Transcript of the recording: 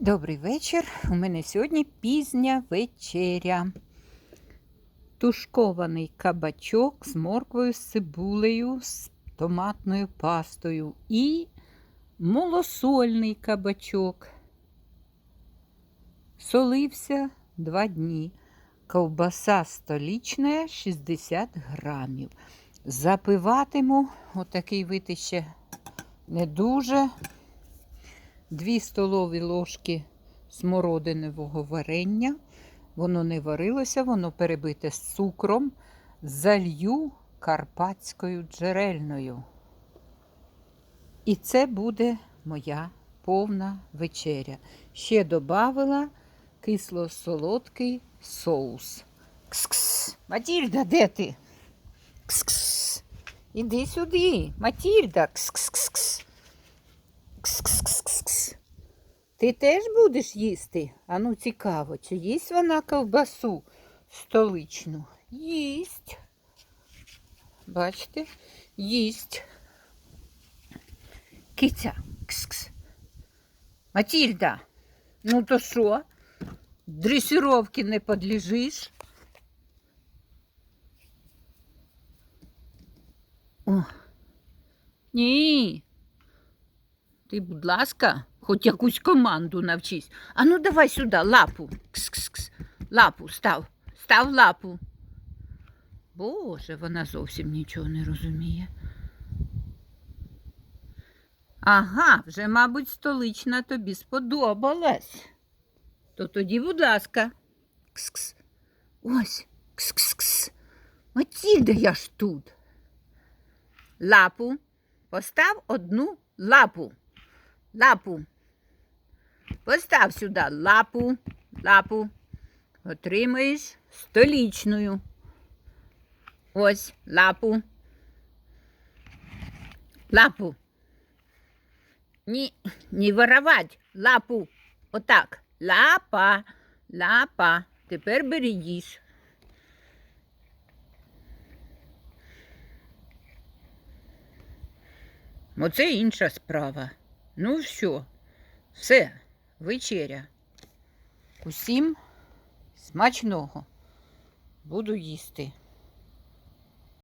Добрий вечір. У мене сьогодні пізня вечеря. Тушкований кабачок з морквою, з цибулею, з томатною пастою і малосольний кабачок. Солився два дні. Ковбаса столічна 60 грамів. Запиватиму, отакий вити ще не дуже. 2 столові ложки смородинового варення. Воно не варилося, воно перебите з цукром. Залью карпатською джерельною. І це буде моя повна вечеря. Ще додавила кисло-солодкий соус. Кс-кс. Матільда, де ти? Кс-кс. Іди сюди, Матільда. Кс-кс-кс. Ти теж будеш їсти? Ану, цікаво, чи їсть вона ковбасу столичну? Їсть. Бачите, їсть. Киця. Кс-кс. Матільда, ну то що? Дресіровки не подлежиш? О. Ні. Ти, будь ласка, хоч якусь команду навчись. А ну давай сюди лапу. Кс-кс-кс. Лапу став. Став лапу. Боже, вона зовсім нічого не розуміє. Ага, вже, мабуть, столична тобі сподобалась. То тоді, будь ласка. Кс-кс. Ось. Кс-кс-кс. Матільда, я ж тут. Лапу. Постав одну лапу. Лапу. Постав сюди лапу, лапу. Отримаєш столічною. Ось лапу. Лапу. Ні, не воровать. Лапу. Отак. Лапа. Лапа. Тепер бери їж. Оце інша справа. Ну все, все, вечеря. Усім смачного. Буду їсти.